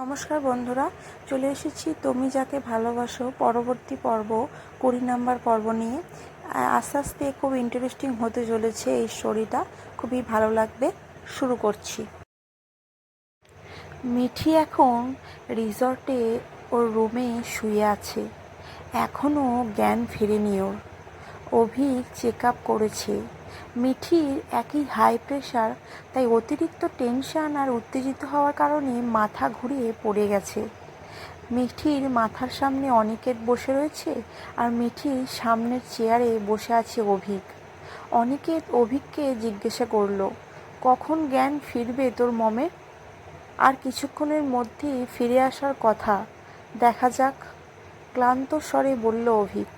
নমস্কার বন্ধুরা, চলে এসেছি তুমি যাকে ভালোবাসো পরবর্তী পর্ব, কুড়ি নাম্বার পর্ব নিয়ে। আস্তে আস্তে খুব ইন্টারেস্টিং হতে চলেছে এই স্টোরিটা খুবই ভালো লাগবে। শুরু করছি। মিঠি এখন রিসর্টে ওর রুমে শুয়ে আছে। এখনও জ্ঞান ফেরেনি ওর। অভিক চেক আপ করেছে। মিঠির একই হাই প্রেশার তাই অতিরিক্ত টেনশন আর উত্তেজিত হওয়ার কারণে মাথা ঘুরিয়ে পড়ে গেছে। মিঠির মাথার সামনে অনিকেত বসে রয়েছে আর মিঠির সামনের চেয়ারে বসে আছে অভিক। অনিকেত অভিককে জিজ্ঞাসা করল, কখন জ্ঞান ফিরবে তোর মমের আর কিছুক্ষণের মধ্যেই ফিরে আসার কথা। দেখা যাক, ক্লান্ত স্বরে বলল অভিক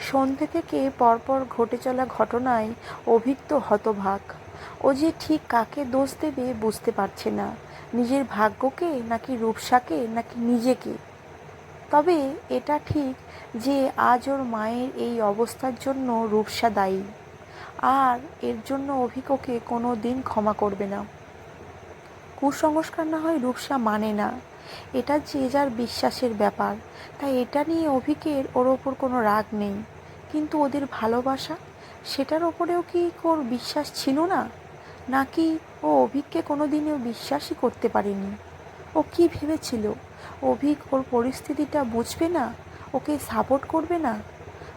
সন্ধ্যে থেকে পরপর ঘটে চলা ঘটনায় অভিক তো হতভাগ। ও যে ঠিক কাকে দোষ দেবে বুঝতে পারছে না। নিজের ভাগ্যকে নাকি রূপসাকে নাকি নিজেকে? তবে এটা ঠিক যে আজ ওর মায়ের এই অবস্থার জন্য রূপসা দায়ী। আর এর জন্য অভিক ওকে কোনো দিন ক্ষমা করবে না। কুসংস্কার না হয় রূপসা মানে না। এটা যে যার বিশ্বাসের ব্যাপার। তাই এটা নিয়ে অভিকের ওর ওপর কোনো রাগ নেই। কিন্তু ওদের ভালোবাসা? সেটার ওপরেও কি ওর বিশ্বাস ছিল না? নাকি ও অভিককে কোনো দিনও বিশ্বাসই করতে পারেনি? ও কি ভেবেছিল? অভিক ওর পরিস্থিতিটা বুঝবে না? ওকে সাপোর্ট করবে না?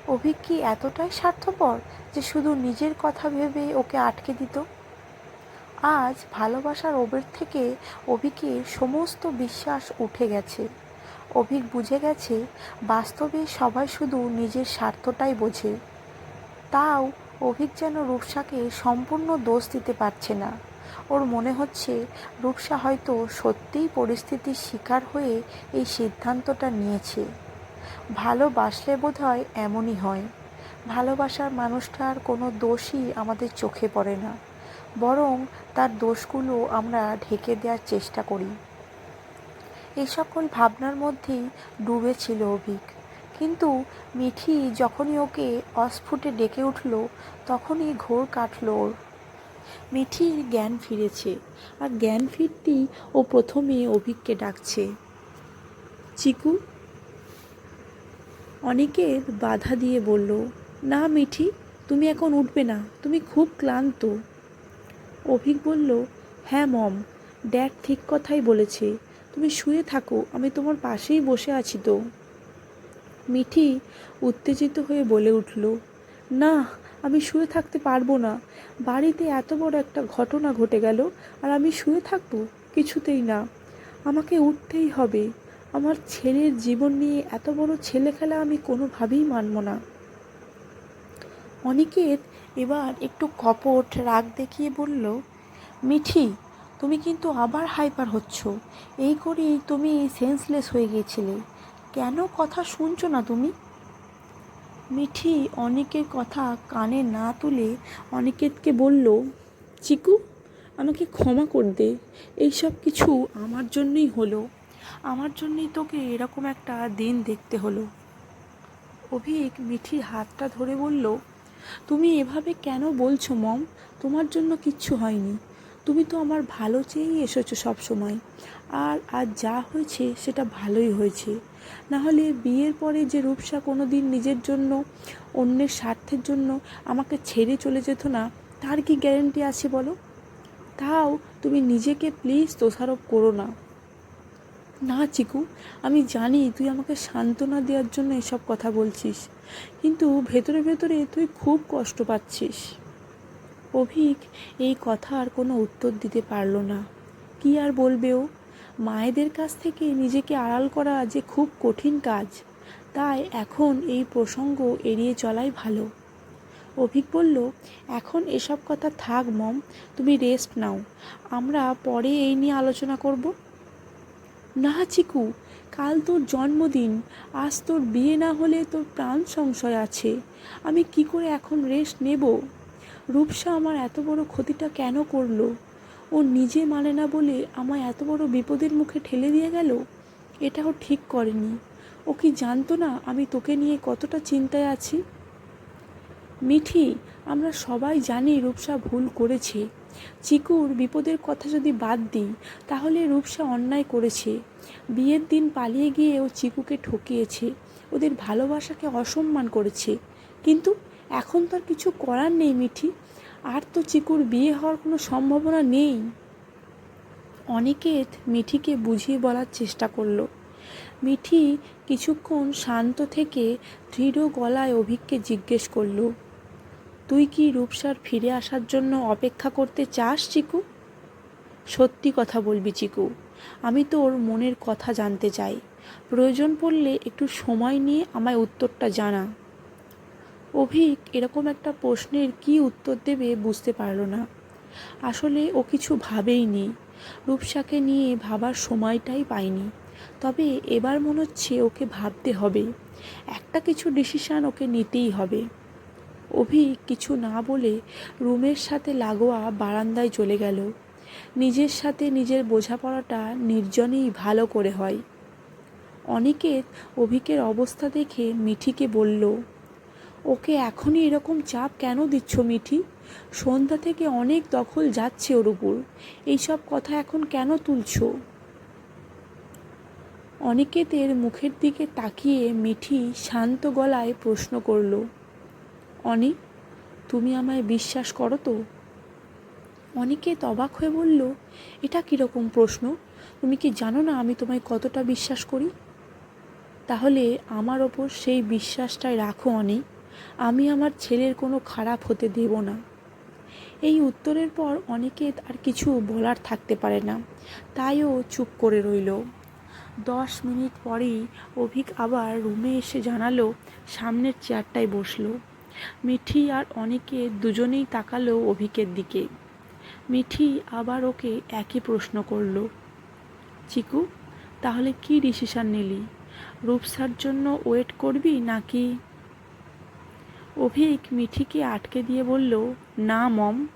অভিক কি এতটাই স্বার্থপর যে শুধু নিজের কথা ভেবে ওকে আটকে দিত? আজ ভালোবাসার ওবের থেকে অভিকে সমস্ত বিশ্বাস উঠে গেছে। অভিক বুঝে গেছে, বাস্তবে সবাই শুধু নিজের স্বার্থটাই বোঝে। তাও অভিক যেন রূপসাকে সম্পূর্ণ দোষ দিতে পারছে না। ওর মনে হচ্ছে রূপসা হয়তো সত্যিই পরিস্থিতির শিকার হয়ে এই সিদ্ধান্তটা নিয়েছে। ভালোবাসলে বোধ হয় এমনই হয়। ভালোবাসার মানুষটার কোনো দোষই আমাদের চোখে পড়ে না। বরং তার দোষগুলো আমরা ঢেকে দেওয়ার চেষ্টা করি। এই সকল ভাবনার মধ্যেই ডুবে ছিল অভিক। কিন্তু মিঠি যখনই ওকে অস্ফুটে ডেকে উঠল, তখনই ঘোর কাটল ওর। মিঠির জ্ঞান ফিরেছে, আর জ্ঞান ফিরতেই ও প্রথমে অভিককে ডাকছে, চিকু? অনেকের বাধা দিয়ে বলল, না মিঠি, তুমি এখন উঠবে না, তুমি খুব ক্লান্ত। অভিক বলল হ্যাঁ মম ড্যাড ঠিক কথাই বলেছে। তুমি শুয়ে থাকো, আমি তোমার পাশেই বসে আছি তো। মিঠি উত্তেজিত হয়ে বলে উঠল, না, আমি শুয়ে থাকতে পারব না। বাড়িতে এত বড় একটা ঘটনা ঘটে গেল, আর আমি শুয়ে থাকব কিছুতেই না। আমাকে উঠতেই হবে। আমার ছেলের জীবন নিয়ে এত বড় ছেলে খেলা আমি কোনোভাবেই মানব না। অনিকেত এবার একটু কপট রাগ দেখিয়ে বলল, মিঠি, তুমি কিন্তু আবার হাইপার হচ্ছ। এই করেই তুমি সেন্সলেস হয়ে গিয়েছিলে কেন কথা শুনছো না তুমি? মিঠি অনেকের কথা কানে না তুলে অনিকেতকে বলল, চিকু, আমাকে ক্ষমা কর দে। এইসব কিছু আমার জন্যই হলো। আমার জন্যই তোকে এরকম একটা দিন দেখতে হলো। অভিক মিঠির হাতটা ধরে বলল তুমি এভাবে কেন বলছো, মম? তোমার জন্য কিচ্ছু হয়নি। তুমি তো আমার ভালো চেয়েই এসেছ সব সময় আর আজ যা হয়েছে, সেটা ভালোই হয়েছে। না হলে বিয়ের পরে যে রূপসা কোনো দিন নিজের জন্য, অন্যের স্বার্থের জন্য আমাকে ছেড়ে চলে যেত না, তার কি গ্যারেন্টি আছে বলো? তাও তুমি নিজেকে প্লিজ দোষারোপ করো না। না চিকু, আমি জানি তুই আমাকে সান্ত্বনা দেওয়ার জন্য এসব কথা বলছিস, কিন্তু ভেতরে ভেতরে তুই খুব কষ্ট পাচ্ছিস। অভিক এই কথার কোনো উত্তর দিতে পারল না। কি আর বলবে ও? মায়েদের কাছ থেকে নিজেকে আড়াল করা যে খুব কঠিন কাজ, তাই এখন এই প্রসঙ্গ এড়িয়ে চলাই ভালো। অভিক বলল, এখন এসব কথা থাক মম, তুমি রেস্ট নাও। আমরা পরে এই নিয়ে আলোচনা করব। না চিকু, কাল তোর জন্মদিন, আজ তোর বিয়ে না হলে তোর প্রাণ সংশয় আছে, আমি কি করে এখন রেস্ট নেব? রূপসা আমার এত বড় ক্ষতিটা কেন করল? ও নিজে মানে না বলে আমায় এত বড় বিপদের মুখে ঠেলে দিয়ে গেল? এটাও ঠিক করেনি। ও কি জানতো না আমি তোকে নিয়ে কতটা চিন্তায় আছি? মিঠি, আমরা সবাই জানি রূপসা ভুল করেছে। চিকুর বিপদের কথা যদি বাদ দিই, তাহলে রূপসা অন্যায় করেছে। বিয়ের দিন পালিয়ে গিয়ে ও চিকুকে ঠকিয়েছে। ওদের ভালোবাসাকে অসম্মান করেছে। কিন্তু এখন তো আর কিছু করার নেই মিঠি। আর তো চিকুর বিয়ে হওয়ার কোনো সম্ভাবনা নেই। অনিকেত মিঠিকে বুঝিয়ে বলার চেষ্টা করল। মিঠি কিছুক্ষণ শান্ত থেকে দৃঢ় গলায় অভিককে জিজ্ঞেস করল তুই কি রূপসার ফিরে আসার জন্য অপেক্ষা করতে চাস, চিকু? সত্যি কথা বলবি, চিকু। আমি তোর মনের কথা জানতে চাই। প্রয়োজন পড়লে একটু সময় নিয়ে আমায় উত্তরটা জানা। অভিক এরকম একটা প্রশ্নের কি উত্তর দেবে বুঝতে পারল না। আসলে ও কিছু ভাবেইনি রূপসাকে নিয়ে ভাবার সময়টাই পায়নি তবে এবার মনে হচ্ছে ওকে ভাবতে হবে। একটা কিছু ডিসিশান ওকে নিতেই হবে। অভি কিছু না বলে রুমের সাথে লাগোয়া বারান্দায় চলে গেল। নিজের সাথে নিজের বোঝাপড়াটা নির্জনেই ভালো করে হয়। অনিকেত অভিকের অবস্থা দেখে মিঠিকে বলল, ওকে এখনই এরকম চাপ কেন দিচ্ছ মিঠি? সন্ধ্যা থেকে অনেক দখল যাচ্ছে ওর উপর। এইসব কথা এখন কেন তুলছো? অনিকেতের মুখের দিকে তাকিয়ে মিঠি শান্ত গলায় প্রশ্ন করল অনি তুমি আমায় বিশ্বাস করো তো? অনিকেত অবাক হয়ে বলল, এটা কীরকম প্রশ্ন? তুমি কি জানো না আমি তোমায় কতটা বিশ্বাস করি? তাহলে আমার ওপর সেই বিশ্বাসটাই রাখো অনি আমি আমার ছেলের কোনো খারাপ হতে দেব না। এই উত্তরের পর অনিকেত আর কিছু বলার থাকতে পারে না তাইও চুপ করে রইল। দশ মিনিট পরেই অভিক আবার রুমে এসে জানালো, সামনের চেয়ারটায় বসল। মিঠি আর অনেকে দুজনেই তাকালো অভিকের দিকে। মিঠি আবার ওকে একই প্রশ্ন করল। চিকু, তাহলে কি ডিসিশন নিলি? রূপসার জন্য ওয়েট করবি নাকি? অভিক মিঠিকে আটকে দিয়ে বলল, না, মম,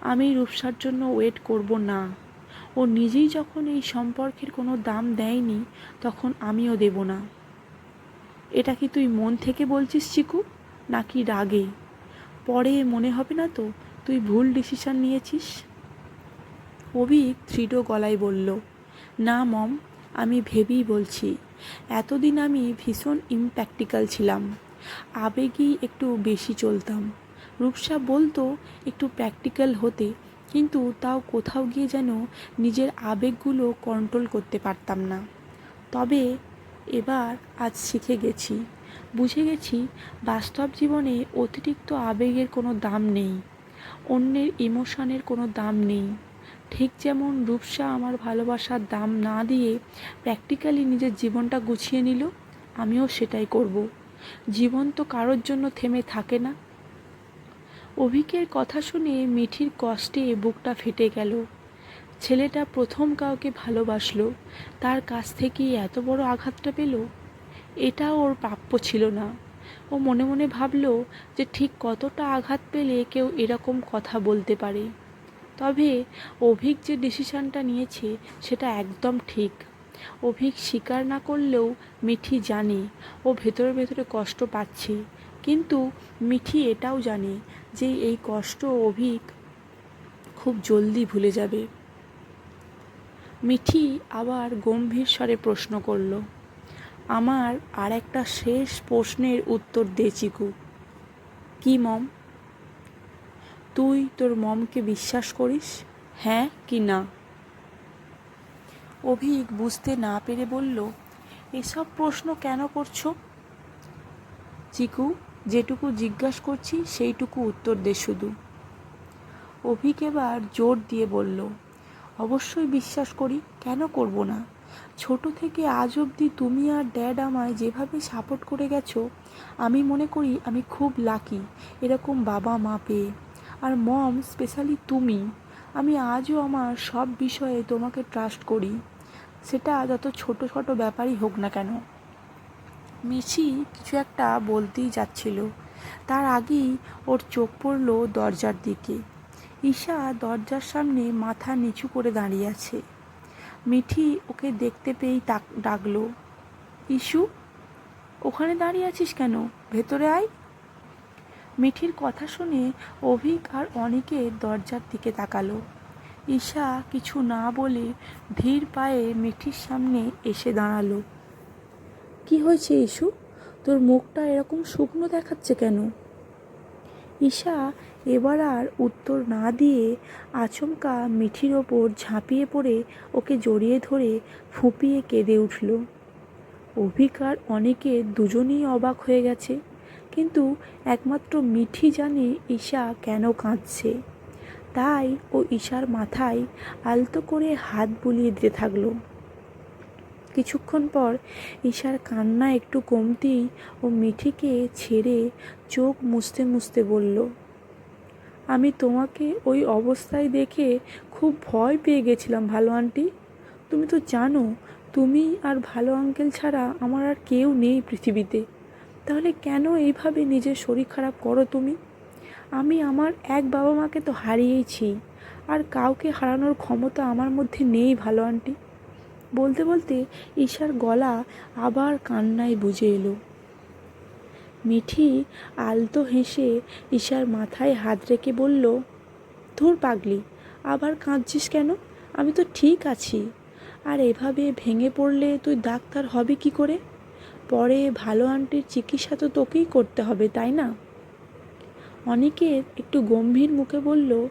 আমি রূপসার জন্য ওয়েট করব না। ও নিজেই যখন এই সম্পর্কের কোনো দাম দেয়নি, তখন আমিও দেব না। এটা কি তুই মন থেকে বলছিস, চিকু? নাকি রাগে পরে মনে হবে না তো, তুই ভুল ডিসিশন নিয়েছিস? অভিক দৃঢ় গলায় বলল, না মম, আমি ভেবেই বলছি, এতদিন আমি ভীষণ ইমপ্র্যাকটিক্যাল ছিলাম। আবেগেই একটু বেশি চলতাম। রূপসা বলতো, একটু প্র্যাকটিক্যাল হতে, কিন্তু তাও কোথাও গিয়ে যেন নিজের আবেগগুলো কন্ট্রোল করতে পারতাম না। তবে এবার আজ শিখে গেছি বুঝে গেছি, বাস্তব জীবনে অতিরিক্ত আবেগের কোনো দাম নেই, অন্যের ইমোশনের কোনো দাম নেই। ঠিক যেমন রূপসা আমার ভালোবাসার দাম না দিয়ে প্র্যাকটিক্যালি নিজের জীবনটা গুছিয়ে নিল, আমিও সেটাই করব। জীবন তো কারোর জন্য থেমে থাকে না। অভিকের কথা শুনে মিঠির কষ্টে বুকটা ফেটে গেল। ছেলেটা প্রথম কাউকে ভালোবাসলো, তার কাছ থেকেই এত বড় আঘাতটা পেল। এটা ওর প্রাপ্য ছিল না। ও মনে মনে ভাবল যে ঠিক কতটা আঘাত পেলে কেউ এরকম কথা বলতে পারে। তবে অভিক যে ডিসিশানটা নিয়েছে সেটা একদম ঠিক। অভিক স্বীকার না করলেও মিঠি জানে, ও ভেতরে ভেতরে কষ্ট পাচ্ছে। কিন্তু মিঠি এটাও জানে যে এই কষ্ট অভিক খুব জলদি ভুলে যাবে। মিঠি আবার গম্ভীর স্বরে প্রশ্ন করল আমার আর একটা শেষ প্রশ্নের উত্তর দে, চিকু। কি, মম? তুই তোর মমকে বিশ্বাস করিস? হ্যাঁ কি না? অভিক বুঝতে না পেরে বলল, এসব প্রশ্ন কেন করছ? চিকু, যেটুকু জিজ্ঞাসা করছি সেইটুকু উত্তর দে শুধু। অভিক এবার জোর দিয়ে বলল, অবশ্যই বিশ্বাস করি, কেন করব না? ছোট থেকে আজ অবধি তুমি আর ড্যাড আমায় যেভাবে সাপোর্ট করে গেছো, আমি মনে করি আমি খুব লাকি এরকম বাবা মা পেয়ে। আর মম স্পেশালি তুমি, আমি আজও আমার সব বিষয়ে তোমাকে ট্রাস্ট করি। সেটা যত ছোট ছোট ব্যাপারই হোক না কেন। মিছি কিছু একটা বলতেই যাচ্ছিল। তার আগেই ওর চোখ পড়ল দরজার দিকে। ঈশা দরজার সামনে মাথা নিচু করে দাঁড়িয়ে আছে। মিঠি ওকে দেখতে পেয়েই ডাকলো ইস্যু ওখানে দাঁড়িয়ে আছিস কেন? ভেতরে আয়। মিঠির কথা শুনে অভিক আর অনেকে দরজার দিকে তাকালো। ঈশা কিছু না বলে ধীর পায়ে মিঠির সামনে এসে দাঁড়াল। কি হয়েছে ইস্যু তোর মুখটা এরকম শুকনো দেখাচ্ছে কেন? ঈশা এবার আর উত্তর না দিয়ে আচমকা মিঠির ওপর ঝাঁপিয়ে পড়ে ওকে জড়িয়ে ধরে ফুঁপিয়ে কেঁদে উঠল। অভিকার অনেকে দুজনেই অবাক হয়ে গেছে, কিন্তু একমাত্র মিঠি জানে ঈশা কেন কাঁদছে। তাই ও ঈশার মাথায় আলতো করে হাত বুলিয়ে দিতে থাকল। কিছুক্ষণ পর ঈশার কান্না একটু কমতেই ও মিঠিকে ছেড়ে চোখ মুছতে মুছতে বলল, আমি তোমাকে ওই অবস্থায় দেখে খুব ভয় পেয়ে গেছিলাম, ভালো আন্টি। তুমি তো জানো, তুমি আর ভালো আঙ্কেল ছাড়া আমার আর কেউ নেই পৃথিবীতে। তাহলে কেন এইভাবে নিজের শরীর খারাপ করো তুমি? আমি আমার এক বাবা মাকে তো হারিয়েছি, আর কাউকে হারানোর ক্ষমতা আমার মধ্যে নেই, ভালো আন্টি। বলতে বলতে ঈশার গলা আবার কান্নায় বুঝে এলো। মিঠি আলতো হেসে ঈশার মাথায় হাত রেখে বলল, ধুর পাগলি, আবার কাঁদছিস কেন? আমি তো ঠিক আছি। আর এভাবে ভেঙে পড়লে তুই ডাক্তার হবে কি করে? পরে ভালো আন্টির চিকিৎসা তো তোকেই করতে হবে, তাই না? অনেকের একটু গম্ভীর মুখে বলল,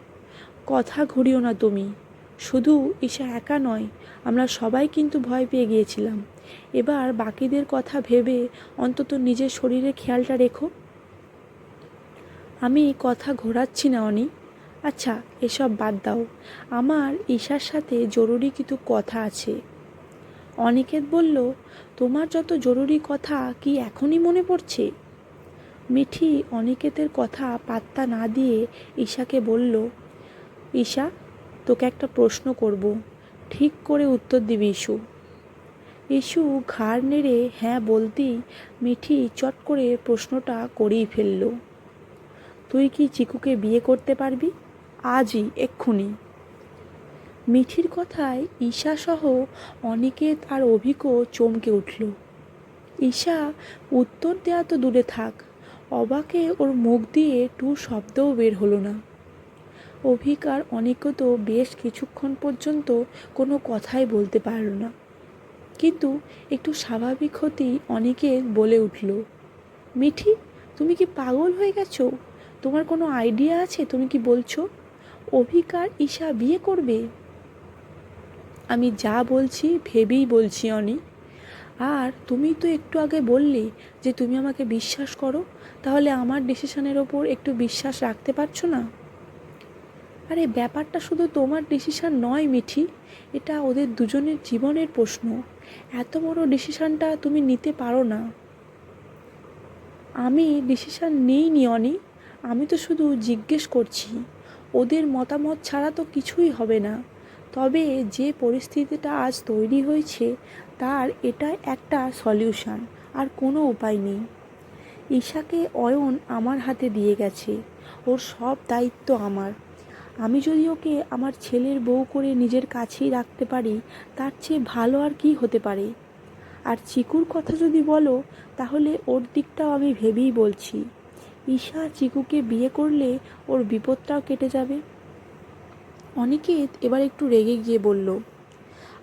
কথা ঘুরিও না তুমি, শুধু ঈশা একা নয় আমরা সবাই কিন্তু ভয় পেয়ে গিয়েছিলাম। এবার বাকিদের কথা ভেবে অন্তত নিজের শরীরে খেয়ালটা রেখো। আমি কথা ঘোরাচ্ছি না, অনি। আচ্ছা এসব বাদ দাও। আমার ঈশার সাথে জরুরি কিছু কথা আছে। অনিকেত বলল, তোমার যত জরুরি কথা কি এখনই মনে পড়ছে? মিঠি অনিকেতের কথা পাত্তা না দিয়ে ঈশাকে বলল, ঈশা, তোকে একটা প্রশ্ন করব। ঠিক করে উত্তর দিবি ইস্যু ইস্যু ঘাড় নেড়ে হ্যাঁ বলতেই মিঠি চট করে প্রশ্নটা করেই ফেলল। তুই কি চিকুকে বিয়ে করতে পারবি? আজই, এক্ষুনি। মিঠির কথায় ঈশা সহ অনিকেত আর অভিকও চমকে উঠল। ঈশা, উত্তর দেয়া তো দূরে থাক। অবাকে ওর মুখ দিয়ে টু শব্দও বের হলো না। অভিক আর অনেকও তো বেশ কিছুক্ষণ পর্যন্ত কোনো কথাই বলতে পারল না। কিন্তু একটু স্বাভাবিক হতেই অনেকে বলে উঠল, মিঠি, তুমি কি পাগল হয়ে গেছো? তোমার কোনো আইডিয়া আছে তুমি কি বলছো? অভিকার ঈশা বিয়ে করবে? আমি যা বলছি ভেবেই বলছি অনি। আর তুমি তো একটু আগে বললে যে তুমি আমাকে বিশ্বাস করো, তাহলে আমার ডিসিশনের ওপর একটু বিশ্বাস রাখতে পারছ না? আরে ব্যাপারটা শুধু তোমার ডিসিশান নয়, মিঠি। এটা ওদের দুজনের জীবনের প্রশ্ন। এত বড় ডিসিশানটা তুমি নিতে পারো না। আমি ডিসিশান নিইনি, অনি। আমি তো শুধু জিজ্ঞেস করছি। ওদের মতামত ছাড়া তো কিছুই হবে না। তবে যে পরিস্থিতিটা আজ তৈরি হয়েছে, তার এটা একটা সলিউশন আর কোনো উপায় নেই। ঈশাকে অয়ন আমার হাতে দিয়ে গেছে। ওর সব দায়িত্ব আমার। আমি যদি ওকে আমার ছেলের বউ করে নিজের কাছেই রাখতে পারি, তার চেয়ে ভালো আর কি হতে পারে? আর চিকুর কথা যদি বলো, তাহলে ওর দিকটাও আমি ভেবেই বলছি। ঈশা চিকুকে বিয়ে করলে ওর বিপদটাও কেটে যাবে। অনিকেত এবার একটু রেগে গিয়ে বলল,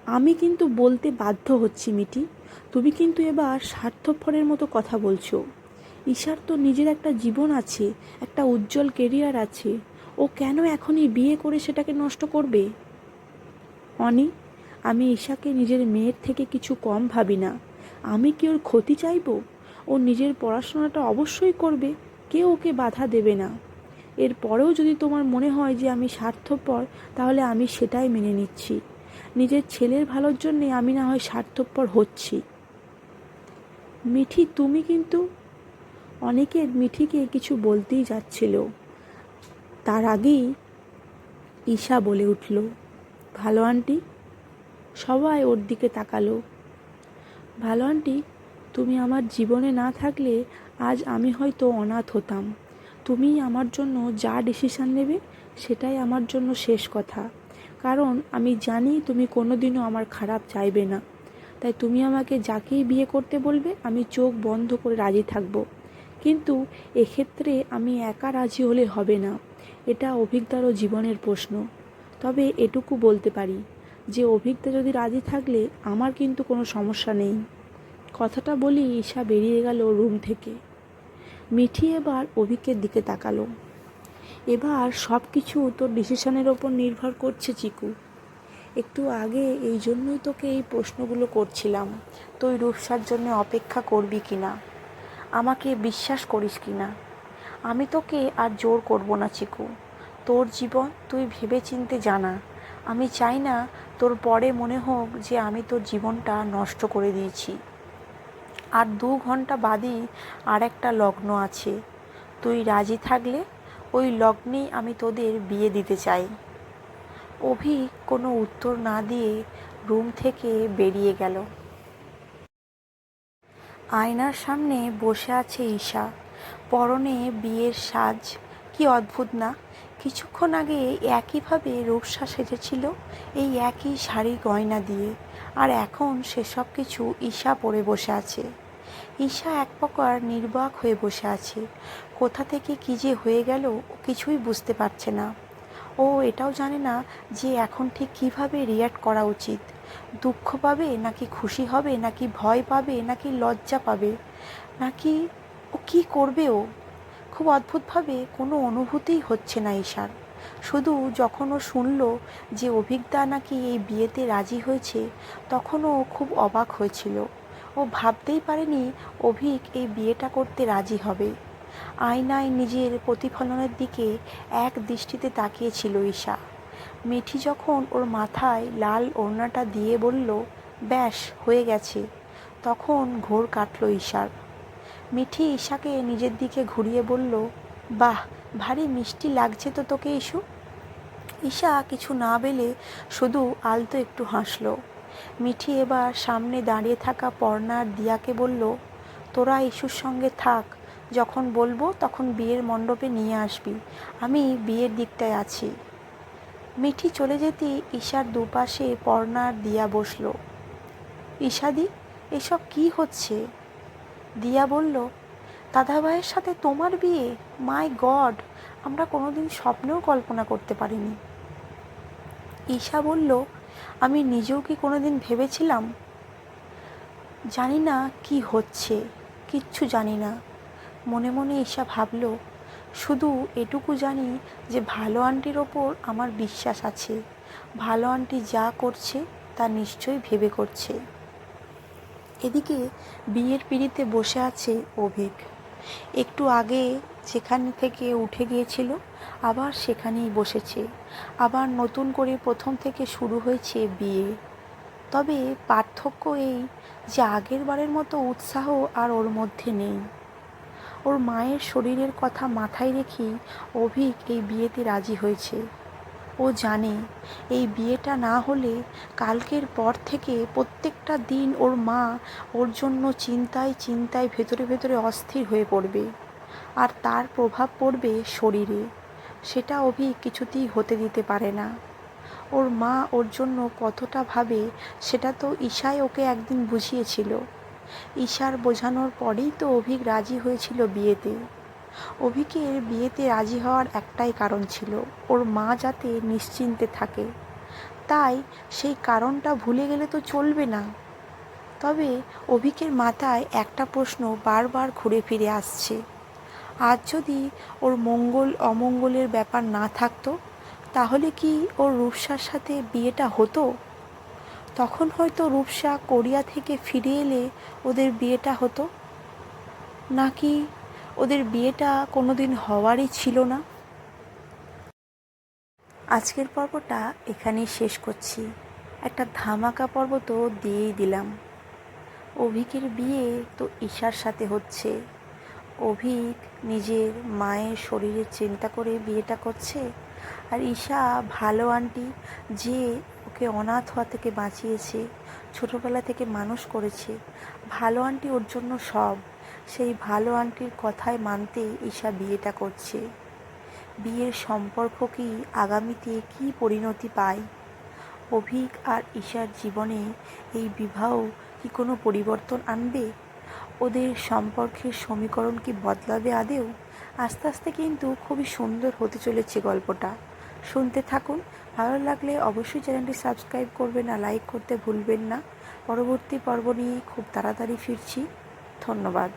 আমি কিন্তু বলতে বাধ্য হচ্ছি মিটি তুমি কিন্তু এবার স্বার্থপরের মতো কথা বলছো। ঈশার তো নিজের একটা জীবন আছে, একটা উজ্জ্বল কেরিয়ার আছে। ও কেন এখনই বিয়ে করে সেটাকে নষ্ট করবে? অনি, আমি ঈশাকে নিজের মেয়ের থেকে কিছু কম ভাবি না। আমি কি ওর ক্ষতি চাইব? ও নিজের পড়াশোনাটা অবশ্যই করবে, কেউ ওকে বাধা দেবে না। এরপরেও যদি তোমার মনে হয় যে আমি স্বার্থপর, তাহলে আমি সেটাই মেনে নিচ্ছি। নিজের ছেলের ভালোর জন্যে আমি না হয় স্বার্থপর হচ্ছি। মিঠি, তুমি কিন্তু? অনেকের মিঠিকে কিছু বলতেই যাচ্ছিল। তার আগেই ঈশা বলে উঠল, ভালো আন্টি, সবাই ওর দিকে তাকালো। ভালো আন্টি, তুমি আমার জীবনে না থাকলে আজ আমি হয়তো অনাথ হতাম। তুমি আমার জন্য যা ডিসিশান নেবে, সেটাই আমার জন্য শেষ কথা। কারণ আমি জানি তুমি কোনোদিনও আমার খারাপ চাইবে না। তাই তুমি আমাকে যাকেই বিয়ে করতে বলবে, আমি চোখ বন্ধ করে রাজি থাকব। কিন্তু এক্ষেত্রে আমি একা রাজি হলে হবে না। এটা অভিজ্ঞতারও জীবনের প্রশ্ন। তবে এটুকু বলতে পারি যে, অভিজ্ঞতা যদি রাজি থাকলে আমার কিন্তু কোনো সমস্যা নেই। কথাটা বলি ঈশা বেরিয়ে গেল রুম থেকে। মিঠি এবার অভিকের দিকে তাকালো। এবার সব কিছু তোর ডিসিশনের ওপর নির্ভর করছে চিকু। একটু আগে এই জন্যই তোকে এই প্রশ্নগুলো করছিলাম, তুই রূপসার জন্য অপেক্ষা করবি কি না আমাকে বিশ্বাস করিস কি না আমি তোকে আর জোর করব না, চিকু। তোর জীবন তুই ভেবে চিনতে জানা। আমি চাই না তোর পরে মনে হোক যে আমি তোর জীবনটা নষ্ট করে দিয়েছি। আর দু ঘণ্টা বাদই আর একটা লগ্ন আছে। তুই রাজি থাকলে ওই লগ্নেই আমি তোদের বিয়ে দিতে চাই। অভি কোনো উত্তর না দিয়ে রুম থেকে বেরিয়ে গেল। আয়নার সামনে বসে আছে ঈশা। পরনে বিয়ের সাজ। কি অদ্ভুত না? কিছুক্ষণ আগে একইভাবে রূপসা সেজেছিল এই একই শাড়ি গয়না দিয়ে। আর এখন সেসব কিছু ঈশা পরে বসে আছে। ঈশা এক প্রকার নির্বাক হয়ে বসে আছে। কোথা থেকে কী যে হয়ে গেল কিছুই বুঝতে পারছে না। ও এটাও জানে না যে এখন ঠিক কীভাবে রিয়্যাক্ট করা উচিত। দুঃখ পাবে, নাকি খুশি হবে, নাকি ভয় পাবে, নাকি লজ্জা পাবে? নাকি ও কি করবে ও? খুব অদ্ভুতভাবে কোনো অনুভূতিই হচ্ছে না ঈশার শুধু যখন ও শুনল যে অভিজ্ঞতা নাকি এই বিয়েতে রাজি হয়েছে তখনও ও খুব অবাক হয়েছিল। ও ভাবতেই পারেনি অভিক এই বিয়েটা করতে রাজি হবে। আয়নায় নিজের প্রতিফলনের দিকে এক দৃষ্টিতে তাকিয়েছিল ঈশা। মিঠি যখন ওর মাথায় লাল ওড়নাটা দিয়ে বলল, ব্যাস, হয়ে গেছে। তখন ঘোর কাটল ঈশার। মিঠি ঈশাকে নিজের দিকে ঘুরিয়ে বলল, বাহ, ভারী মিষ্টি লাগছে তো তোকে ইস্যু ঈশা কিছু না বেলে শুধু আলতো একটু হাসলো। মিঠি এবার সামনে দাঁড়িয়ে থাকা পর্ণার দিয়াকে বলল, তোরা ইস্যুর সঙ্গে থাক, যখন বলব তখন বিয়ের মণ্ডপে নিয়ে আসবি, আমি বিয়ের দিকটায় আছি। মিঠি চলে যেতে ঈশার দুপাশে পর্ণার দিয়া বসল, ঈশাদি, এসব কি হচ্ছে? দিয়া বলল, দাদাভাইয়ের সাথে তোমার বিয়ে? মাই গড, আমরা কোনোদিন স্বপ্নেও কল্পনা করতে পারিনি। ঈশা বলল, আমি নিজেও কি কোনোদিন ভেবেছিলাম? জানি না কি হচ্ছে, কিচ্ছু জানি না। মনে মনে ঈশা ভাবল, শুধু এটুকু জানি যে ভালো আন্টির ওপর আমার বিশ্বাস আছে। ভালো আন্টি যা করছে তা নিশ্চয়ই ভেবে করছে। এদিকে বিয়ের পিড়িতে বসে আছে অভিক। একটু আগে যেখান থেকে উঠে গিয়েছিল, আবার সেখানেই বসেছে। আবার নতুন করে প্রথম থেকে শুরু হয়েছে বিয়ে। তবে পার্থক্য এই যে আগের বারের মতো উৎসাহ আর ওর মধ্যে নেই। ওর মায়ের শরীরের কথা মাথায় রেখেই অভিক এই বিয়েতে রাজি হয়েছে। ও জানে, এই বিয়েটা না হলে কালকের পর থেকে প্রত্যেকটা দিন ওর মা ওর জন্য চিন্তায় চিন্তায় ভেতরে ভেতরে অস্থির হয়ে পড়বে আর তার প্রভাব পড়বে শরীরে। সেটা অভি কিছুতেই হতে দিতে পারে না। ওর মা ওর জন্য কতটা ভাবে সেটা তো ঈশাই ওকে একদিন বুঝিয়েছিল। ঈশার বোঝানোর পরেই তো অভিক রাজি হয়েছিল বিয়েতে। অভিকের বিয়েতে রাজি হওয়ার একটাই কারণ ছিল, ওর মা যাতে নিশ্চিন্তে থাকে। তাই সেই কারণটা ভুলে গেলে তো চলবে না। তবে অভিকের মাথায় একটা প্রশ্ন বারবার ঘুরে ফিরে আসছে। আজ যদি ওর মঙ্গল, অমঙ্গলের ব্যাপার না থাকতো, তাহলে কি ওর রূপসার সাথে বিয়েটা হতো? তখন হয়তো রূপসা কোরিয়া থেকে ফিরে এলে ওদের বিয়েটা হতো। নাকি ওদের বিয়েটা কোনো দিন হওয়ারই ছিল না। আজকের পর্বটা এখানেই শেষ করছি। একটা ধামাকা পর্ব তো দিয়েই দিলাম। অভিকের বিয়ে তো ঈশার সাথে হচ্ছে। অভিক নিজের মায়ের শরীরের চিন্তা করে বিয়েটা করছে আর ঈশা ভালো আন্টি যে ওকে অনাথ হওয়া থেকে বাঁচিয়েছে, ছোটোবেলা থেকে মানুষ করেছে, ভালো আন্টি ওর জন্য সব। সেই ভালো আন্টির কথায় মানতে ঈশা বিয়েটা করছে। বিয়ের সম্পর্ক কি আগামীতে কি পরিণতি পায়? অভিক আর ঈশার জীবনে এই বিবাহ কি কোনো পরিবর্তন আনবে? ওদের সম্পর্কের সমীকরণ কি বদলাবে আদেও আস্তে আস্তে কিন্তু খুবই সুন্দর হতে চলেছে গল্পটা। শুনতে থাকুন, ভালো লাগলে অবশ্যই চ্যানেলটি সাবস্ক্রাইব করবেন আর লাইক করতে ভুলবেন না। পরবর্তী পর্ব নিয়ে খুব তাড়াতাড়ি ফিরছি। ধন্যবাদ।